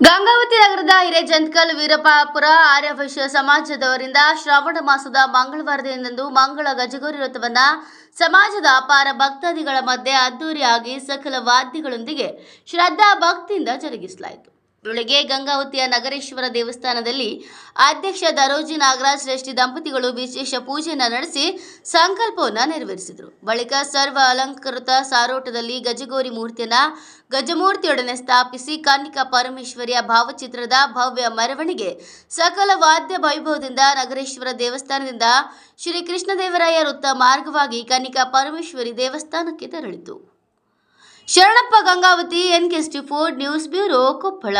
ಗಂಗಾವತಿ ನಗರದ ಹಿರೇಜಂತ್ಕಲ್ ವೀರಪಾಪುರ ಆರ್ಯವೈಶ್ಯ ಸಮಾಜದವರಿಂದ ಶ್ರಾವಣ ಮಾಸದ ಮಂಗಳವಾರದಿಂದಂದು ಮಂಗಳ ಗಜಗೋರಿ ರಥವನ್ನ ಸಮಾಜದ ಅಪಾರ ಭಕ್ತಾದಿಗಳ ಮಧ್ಯೆ ಅದ್ದೂರಿಯಾಗಿ ಸಕಲ ವಾದ್ಯಗಳೊಂದಿಗೆ ಶ್ರದ್ಧಾ ಭಕ್ತಿಯಿಂದ ಜರುಗಿಸಲಾಯಿತು. ಬೆಳಗ್ಗೆ ಗಂಗಾವತಿಯ ನಗರೇಶ್ವರ ದೇವಸ್ಥಾನದಲ್ಲಿ ಅಧ್ಯಕ್ಷ ದರೋಜಿ ನಾಗರಾಜ್ ಶ್ರೇಷ್ಠಿ ದಂಪತಿಗಳು ವಿಶೇಷ ಪೂಜೆಯನ್ನು ನಡೆಸಿ ಸಂಕಲ್ಪವನ್ನು ನೆರವೇರಿಸಿದರು. ಬಳಿಕ ಸರ್ವ ಅಲಂಕೃತ ಸಾರೋಟದಲ್ಲಿ ಗಜಗೋರಿ ಮೂರ್ತಿಯನ್ನು ಗಜಮೂರ್ತಿಯೊಡನೆ ಸ್ಥಾಪಿಸಿ ಕನ್ನಿಕಾ ಪರಮೇಶ್ವರಿಯ ಭಾವಚಿತ್ರದ ಭವ್ಯ ಮೆರವಣಿಗೆ ಸಕಲ ವಾದ್ಯ ವೈಭವದಿಂದ ನಗರೇಶ್ವರ ದೇವಸ್ಥಾನದಿಂದ ಶ್ರೀ ಕೃಷ್ಣದೇವರಾಯ ವೃತ್ತ ಮಾರ್ಗವಾಗಿ ಕನ್ನಿಕಾ ಪರಮೇಶ್ವರಿ ದೇವಸ್ಥಾನಕ್ಕೆ ತೆರಳಿತು. Sharanappa Gangavathi ಎನ್ಕೆಸ್ಟಿ Ford news bureau Koppal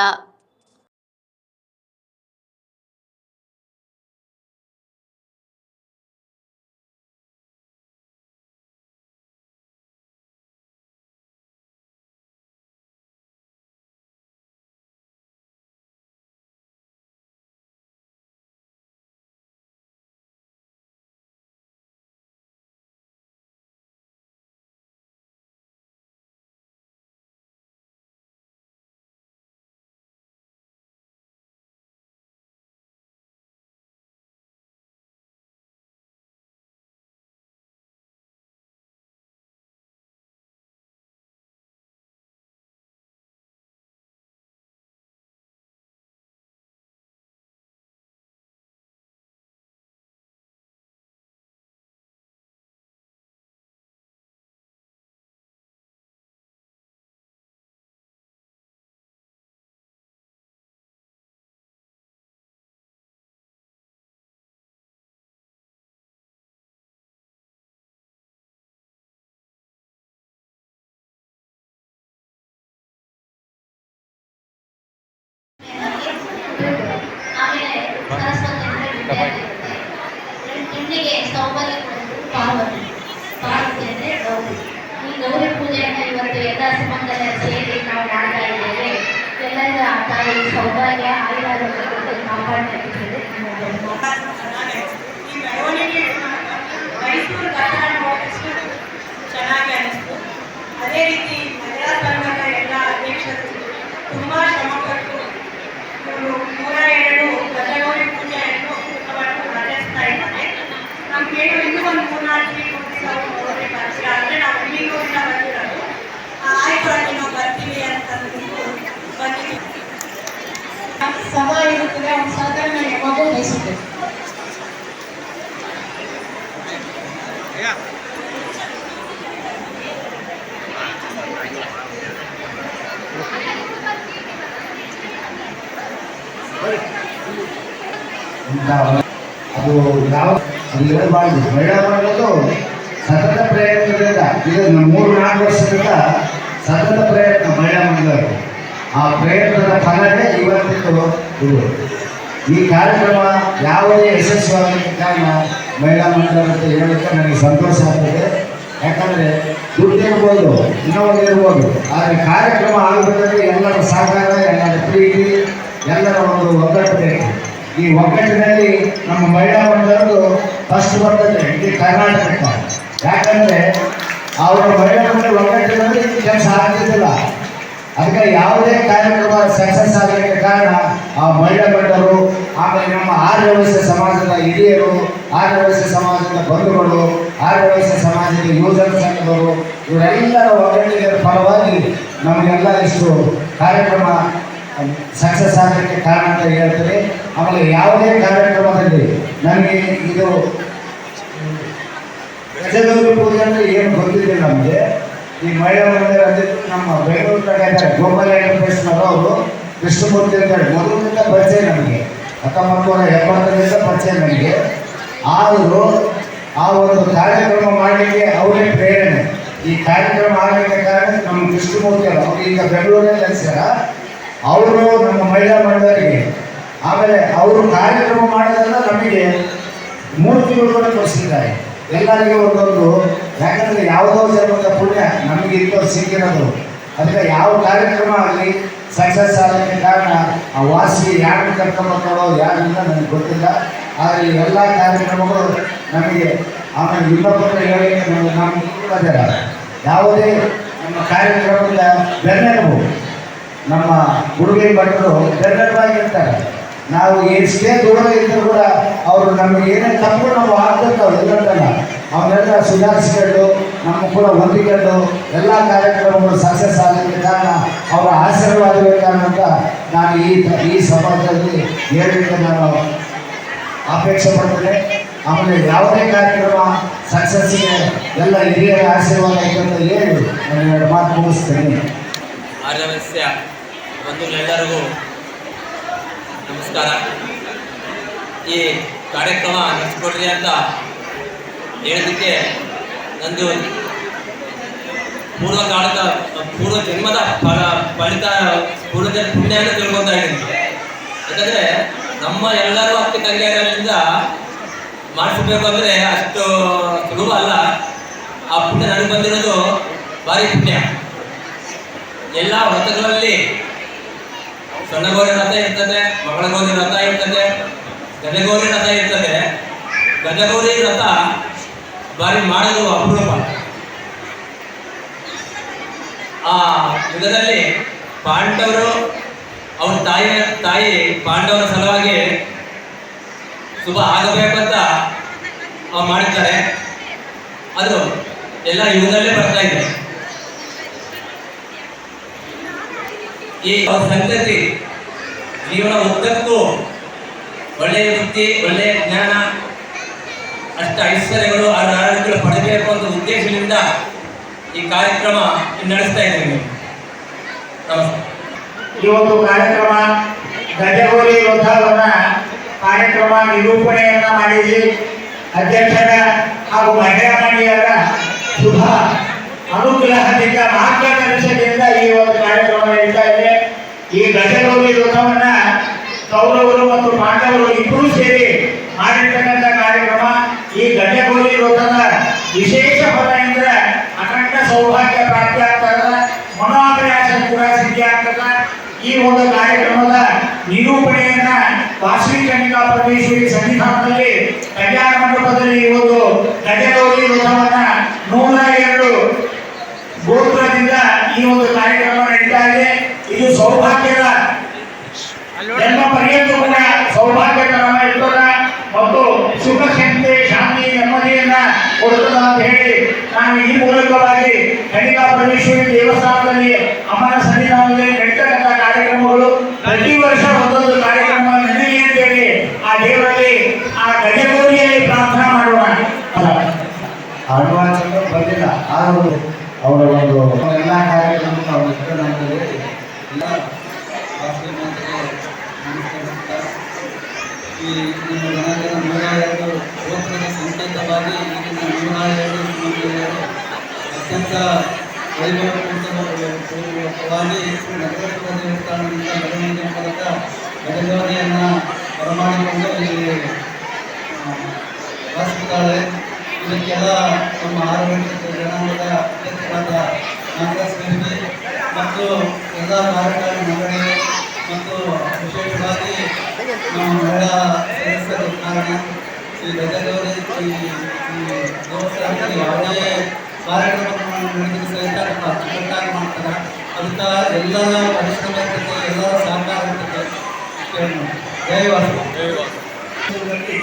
ನಾವು ಮಾಡ್ತಾ ಇದ್ದೇವೆ ಎಲ್ಲರಿಗೂ ಆ ತಾಯಿ ಸೌಭಾಗ್ಯ ಆಯುರಾರೋಗ್ಯ ಕಾಪಾಡ್ತಾ ಇದ್ದೇವೆ. ಚೆನ್ನಾಗಿ ಅನಿಸ್ತು. ಅದೇ ರೀತಿ ಮಹಿಳಾ ಸಂಘದ ಎಲ್ಲ ಅಧ್ಯಕ್ಷರು ತುಂಬ ಶ್ರಮಪಟ್ಟು ಇವರು ನೂರ ಎರಡು ಗಜಗೌರಿ ಪೂಜೆಯನ್ನು ಉತ್ತಮವಾಗಿ ನಡೆಸ್ತಾ ಇದ್ದಾರೆ ನಮ್ಗೆ ಇನ್ನೂ ಒಂದು ಮೂರ್ನಾಲ್ಕು ವೀಕ್ ಹೋಗಿ ಬರ್ತೀವಿ ಆದರೆ ನಾವು ಬೆಂಗಳೂರಿಂದ ಬಂದಿರೋದು ಆಯ್ತು ಅಲ್ಲಿ ನಾವು ಬರ್ತೀವಿ ಅಂತಂದ್ಬಿಟ್ಟು ಬಂದಿದ್ದೀವಿ ಸಭಾ ಇರುತ್ತದೆ ಅವ್ನ ಸಹಕಾರ ಯಾವಾಗಲೂ ಬಯಸುತ್ತೇನೆ ಅದು ಯಾವ ಇರಬಾರ್ದು ಬೇಡ ಮಾಡೋದು ಸತತ ಪ್ರಯತ್ನದಿಂದ ಇದು ಮೂರು ನಾಲ್ಕು ವರ್ಷದಿಂದ ಸತತ ಪ್ರಯತ್ನ ಮಹಿಳಾ ಮಂಡಳಿ ಆ ಪ್ರಯತ್ನದ ಫಲವೇ ಇವತ್ತಿತ್ತು ಇದು ಈ ಕಾರ್ಯಕ್ರಮ ಯಾವುದೇ ಯಶಸ್ವಿಯಾಗಲಿಕ್ಕೆ ಕಾರಣ ಮಹಿಳಾ ಮಂಡಳ ಅಂತ ಹೇಳೋಕ್ಕೆ ನನಗೆ ಸಂತೋಷ ಆಗ್ತದೆ. ಯಾಕಂದರೆ ಇನ್ನೊಂದು ಇರ್ಬೋದು. ಆದರೆ ಕಾರ್ಯಕ್ರಮ ಆಗಬೇಕಾದ್ರೆ ಎಲ್ಲರ ಸಹಕಾರ, ಎಲ್ಲರ ಪ್ರೀತಿ, ಎಲ್ಲರ ಒಂದು ಒಗ್ಗಟ್ಟು ಬೇಕು ಈ ಒಗ್ಗಟ್ಟಿನಲ್ಲಿ ನಮ್ಮ ಮಹಿಳಾ ಮಂಡಲದ್ದು ಫಸ್ಟ್ ಬರ್ತದೆ, ಇಡೀ ಕರ್ನಾಟಕ ಯಾಕಂದರೆ ಅವರ ಮಹಿಳಾ ಮಂಡಲ ಒಗ್ಗಟ್ಟಿನಲ್ಲಿ ಕೆಲಸ ಆಗ್ತಿದ್ದಿಲ್ಲ. ಅದಕ್ಕೆ ಯಾವುದೇ ಕಾರ್ಯಕ್ರಮ ಸಕ್ಸಸ್ ಆಗಲಿಕ್ಕೆ ಕಾರಣ ಆ ಮಹಿಳಾ ಬಂಡರು ಆಮೇಲೆ ನಮ್ಮ ಆರ್ಯ ವಯಸ್ಸ ಸಮಾಜದ ಹಿರಿಯರು ಆರ್ಯ ವಯಸ್ಸ ಸಮಾಜದ ಬಂಧುಗಳು ಆರ್ಯ ವಯಸ್ಸ ಸಮಾಜದ ಯುವಜನ ಸಂಘದವರು, ಇವರೆಲ್ಲರ ಒಗ್ಗಟ್ಟಿನ ಫಲವಾಗಿ ನಮಗೆಲ್ಲ ಇಷ್ಟು ಕಾರ್ಯಕ್ರಮ ಸಕ್ಸಸ್ ಆಗಲಿಕ್ಕೆ ಕಾರಣ ಅಂತ ಹೇಳ್ತೇನೆ. ಆಮೇಲೆ ಯಾವುದೇ ಕಾರ್ಯಕ್ರಮದಲ್ಲಿ ನನಗೆ ಇದು ಗಜಗೌರಿ ಪೂಜೆ ಅಂದರೆ ಏನು ಗೊತ್ತಿದೆ ನಮಗೆ. ಈ ಮಹಿಳಾ ಮಂದಿರ ನಮ್ಮ ಬೆಂಗಳೂರು ಕಡೆ ಗೋಪಾಲ ಎಂಟರ್ಪ್ರೈಸ್ನವರು ಅವರು ಕೃಷ್ಣಮೂರ್ತಿ ಅಂತ ಹೇಳಿ. ಮೊದಲಿನಿಂದ ಪರಿಚಯ ನಮಗೆ. ಹತ್ತೊಂಬತ್ತು ನೂರ ಎಪ್ಪತ್ತರಿಂದ ಪರಿಚಯ ನನಗೆ ಆದರೂ ಆ ಒಂದು ಕಾರ್ಯಕ್ರಮ ಮಾಡಲಿಕ್ಕೆ ಅವರೇ ಪ್ರೇರಣೆ. ಈ ಕಾರ್ಯಕ್ರಮ ಆಗಲಿಕ್ಕೆ ಕಾರಣ ನಮ್ಮ ಕೃಷ್ಣಮೂರ್ತಿ ಅವರು. ಈಗ ಬೆಂಗಳೂರಲ್ಲಿ ನೆಲೆಸ್ಯಾರ ಅವರು ನಮ್ಮ ಮಹಿಳಾ ಮಂಡಳಿಗೆ. ಆಮೇಲೆ ಅವರು ಕಾರ್ಯಕ್ರಮ ಮಾಡೋದೆಲ್ಲ ನಮಗೆ ಮೂರ್ತಿಗಳು ಕೂಡ ಕೊಡಿಸಿದ್ದಾರೆ. ಎಲ್ಲರಿಗೂ ಒಂದೊಂದು ಯಾಕಂದ್ರೆ ಯಾವುದೋ ಜನ್ಮದ ಪುಣ್ಯ ನಮಗೆ ಇಂಥ ಸಿಕ್ಕಿರೋದು. ಅದಕ್ಕೆ ಯಾವ ಕಾರ್ಯಕ್ರಮ ಆಗಲಿ ಸಕ್ಸಸ್ ಆಗಲಿಕ್ಕೆ ಕಾರಣ ಆ ವಾಸಿ ಯಾರು ಕರ್ಕೊಂಬರ್ತಾರೋ ಯಾರಿಂದ ನನಗೆ ಗೊತ್ತಿಲ್ಲ. ಆದರೆ ಎಲ್ಲ ಕಾರ್ಯಕ್ರಮಗಳು ನಮಗೆ ಆಮೇಲೆ ಇನ್ನೊಬ್ಬರ ಹೇಳಿಕೆ ನಮಗೆ ನಾವು ಕೂಡ ಯಾವುದೇ ನಮ್ಮ ಕಾರ್ಯಕ್ರಮದ ಬೆನ್ನೆಲುಬು ನಮ್ಮ ಹುಡುಗಿ ಭಟ್ರು ಬೆನ್ನೆಲುಬಾಗಿರ್ತಾರೆ. ನಾವು ಎಷ್ಟೇ ದೂರ ಇದ್ದರೂ ಕೂಡ ಅವರು ನಮಗೆ ಏನೇ ತಪ್ಪು ನಾವು ಆಗ್ತಿರ್ತಾವೆ ಎಲ್ಲಂತಲ್ಲ ಅವನ್ನೆಲ್ಲ ಸುಧಾರಿಸ್ಕೊಂಡು, ನಮ್ಮ ಕೂಡ ಹೊಂದಿಕೊಂಡು ಎಲ್ಲ ಕಾರ್ಯಕ್ರಮಗಳು ಸಕ್ಸಸ್ ಆಗಲಿಕ್ಕೆ ಕಾರಣ ಅವರ ಆಶೀರ್ವಾದವೇ ಅಂತ ನಾನು ಈ ಈ ಸಮಾಜದಲ್ಲಿ ಹೇಳಲಿಕ್ಕೆ ನಾನು ಅಪೇಕ್ಷೆ ಪಡ್ತೇನೆ. ಆಮೇಲೆ ಯಾವುದೇ ಕಾರ್ಯಕ್ರಮ ಸಕ್ಸಸ್ಸಿಗೆ ಎಲ್ಲ ಹಿರಿಯರ ಆಶೀರ್ವಾದ ಅಂತ ಹೇಳಿ ನಾನು ಎರಡು ಮಾತು ಮುಗಿಸ್ತೇನೆ. ಆರ್ಯವಸ್ಯ ನಮಸ್ಕಾರ. ಈ ಕಾರ್ಯಕ್ರಮ ನಡೆಸ್ಕೊಡ್ರಿ ಅಂತ ಹೇಳೋದಕ್ಕೆ ನಂದು ಪೂರ್ವ ಕಾಲದ ಪೂರ್ವ ಜನ್ಮದ ಫಲ, ಫಲಿತ ಪೂರ್ವ ಪುಣ್ಯನ ತಿಳ್ಕೊತಾ ಇದ್ದೀನಿ. ಯಾಕಂದರೆ ನಮ್ಮ ಎಲ್ಲರೂ ಅಕ್ಕ ತಂಗಿಯರಿಂದ ಮಾಡಿಸ್ಬೇಕು ಅಂದರೆ ಅಷ್ಟು ಸುಲಭ ಅಲ್ಲ. ಆ ಪುಣ್ಯ ನನಗೆ ಬಂದಿರೋದು ಭಾರಿ ಪುಣ್ಯ. ಎಲ್ಲ ವ್ರತಗಳಲ್ಲಿ ಸಣ್ಣಗೋರಿ ರಥ ಇರ್ತದೆ, ಮಗಳಗೋರಿ ರಥ ಇರ್ತದೆ ಗಜಗೌರಿ ರಥ ಇರ್ತದೆ. ಗಜಗೌರಿ ರಥ ಬಾರಿ ಮಾಡಲು ಅಪರೂಪ. ಆ ಯುಗದಲ್ಲಿ ಪಾಂಡವರು ಅವ್ರ ತಾಯಿ ತಾಯಿ ಪಾಂಡವರ ಸಲುವಾಗಿ ಶುಭ ಆಗಬೇಕಂತ ಅವ್ರು ಮಾಡ್ತಾರೆ ಅದು ಎಲ್ಲ ಯುಗದಲ್ಲೇ ಬರ್ತಾ ಇದೆ. ಈ ಸಂಗತಿ ಜೀವನ ಉದ್ದಕ್ಕೂ ಒಳ್ಳೆಯ ಬುದ್ಧಿ, ಒಳ್ಳೆಯ ಜ್ಞಾನ, ಅಷ್ಟ ಐಶ್ವರ್ಯಗಳು, ಆ ನಾರಾಯಣಗಳು ಪಡಬೇಕು ಅಂತ ಉದ್ದೇಶದಿಂದ ಈ ಕಾರ್ಯಕ್ರಮ ನಡೆಸ್ತಾ ಇದ್ದೀವಿ ನಮಸ್ತೆ. ಈ ಒಂದು ಕಾರ್ಯಕ್ರಮ ಗಜಗೋಲಿ ವೃಂದಾವನ ಕಾರ್ಯಕ್ರಮ ನಿರೂಪಣೆಯನ್ನ ಮಾಡಿದ್ವಿ. ಅಧ್ಯಕ್ಷರ ಹಾಗೂ ಮಹಿಳಾ ಮಂಡಳಿಯರ ಶುಭ ಅನುಗ್ರಹದಿಂದ ಮಾರ್ಗದರ್ಶನದಿಂದ ಈ ಒಂದು ಕಾರ್ಯಕ್ರಮ ನಡೀತಾ ಇದೆ. ಈ ಗಜಗೋಲಿ ವೃತ್ತವನ್ನ ಕೌರವರು ಮತ್ತು ಪಾಂಡವರು ಇಬ್ಬರೂ ಸೇರಿ ಮಾಡಿರ್ತಕ್ಕಂಥ ಕಾರ್ಯಕ್ರಮ ಈ ಗಜಗೌರಿ ವೃತ್ತದ ವಿಶೇಷ ಫಲ ಎಂದ್ರೆ ಅಖಂಡ ಸೌಭಾಗ್ಯ ಪ್ರಾಪ್ತಿ ಆಗ್ತದ ಮನೋಭಿಲಾಷ ಕೂಡ ಸಿದ್ಧಿ ಆಗ್ತದ. ಈ ಒಂದು ಕಾರ್ಯಕ್ರಮದ ನಿರೂಪಣೆಯನ್ನ ವಾಸವಿ ಕನ್ನಿಕಾ ಪರಮೇಶ್ವರಿ ಸನ್ನಿಧಾನದಲ್ಲಿ ಕಲ್ಯಾಣ ಮಂಟಪದಲ್ಲಿ ಈ ಒಂದು ಗಜಗೌರಿ ವೃತ್ತವನ್ನ ನೂರ ಎರಡು ಗೋಪುರದಿಂದ ಈ ಒಂದು ಕಾರ್ಯಕ್ರಮ ನಡೀತಾ ಇದೆ ಇದು ಸೌಭಾಗ್ಯದ ಜನ್ಮ ಪರ್ಯಂತ ಕೂಡ ಸೌಭಾಗ್ಯಕರಮ ಇರ್ತದ ಮತ್ತು ಸುಖ ಶಾಂತಿ ಶಾಂತಿ ನೆಮ್ಮದಿಯನ್ನ ಕೊಡ್ತದ ಅಂತ ಹೇಳಿ ನಾನು ಈ ಮೂಲಕವಾಗಿ ಕನಿಕಾ ಪರಮೇಶ್ವರಿ ದೇವಸ್ಥಾನದಲ್ಲಿ ಅಮ್ಮನ ಸನ್ನಿಧಾನದಲ್ಲಿ ನಡೀತಕ್ಕಂಥ ಕಾರ್ಯಕ್ರಮಗಳು ಪ್ರತಿ ವರ್ಷ ಒಂದೊಂದು ಕಾರ್ಯಕ್ರಮ ನಡೆಯಲಿ ಅಂತೇಳಿ ಆ ದೇವರಲ್ಲಿ ಆ ಗಜಗೋರಿಯಲ್ಲಿ ಪ್ರಾರ್ಥನಾ ಮಾಡೋಣ. ಅರುಣಾಚಲ ಬಂದಿಲ್ಲ. ಆದರೂ ಅವರ ಒಂದು ಎಲ್ಲ ಕಾರ್ಯಕ್ರಮವನ್ನು ಅವ್ರು ಇಟ್ಕೊಂಡು ಅಂತ ಎಲ್ಲ ವಾಸವಿ ಮಾತೆಗೆ ಈ ನಿಮ್ಮ ಗಣಗಳ ನೂರ ಎರಡು ಗೋತ್ರದ ಸಂಕೇತವಾಗಿ ಈಗಿನ ನೂರ ಎರಡು ಅತ್ಯಂತ ಶ್ರೀ ನಗರೇಶ್ವರ ದೇವಸ್ಥಾನದಿಂದ ಮೆರವಣಿಗೆ ಮೂಲಕ ಗಜಗೌರಿಯನ್ನು ಬರಮಾಡಿಕೊಂಡು ಇಲ್ಲಿ ವಾಸಿಸುತ್ತಾಳೆ ಇದಕ್ಕೆಲ್ಲ ನಮ್ಮ ಕಾಂಗ್ರೆಸ್ ಕರ್ಮಿ ಮತ್ತು ಎಲ್ಲ ಕಾರ್ಯಕಾರಿ ಮಂಡಳಿ ಮತ್ತು ವಿಶೇಷವಾಗಿ ನಮ್ಮ ಮಹಿಳಾ ಕಾರಣ ಈ ಗಜಗೌರಿ ಈ ದೇವಸ್ಥಾನದಲ್ಲಿ ಯಾವುದೇ ಕಾರ್ಯಕ್ರಮವನ್ನು ನಡೆದರೂ ಸಹಿತ ಅಚ್ಚುಕಟ್ಟಾಗಿ ಮಾಡ್ತಾರೆ ಅದಕ್ಕೆ ಎಲ್ಲರ ಪರಿಶ್ರಮ ಇರ್ತದೆ ಎಲ್ಲರ ಸಹಕಾರ ಇರ್ತದೆ ಜಯವಾಸ ವಾಸು ಗಜಗೌರಿ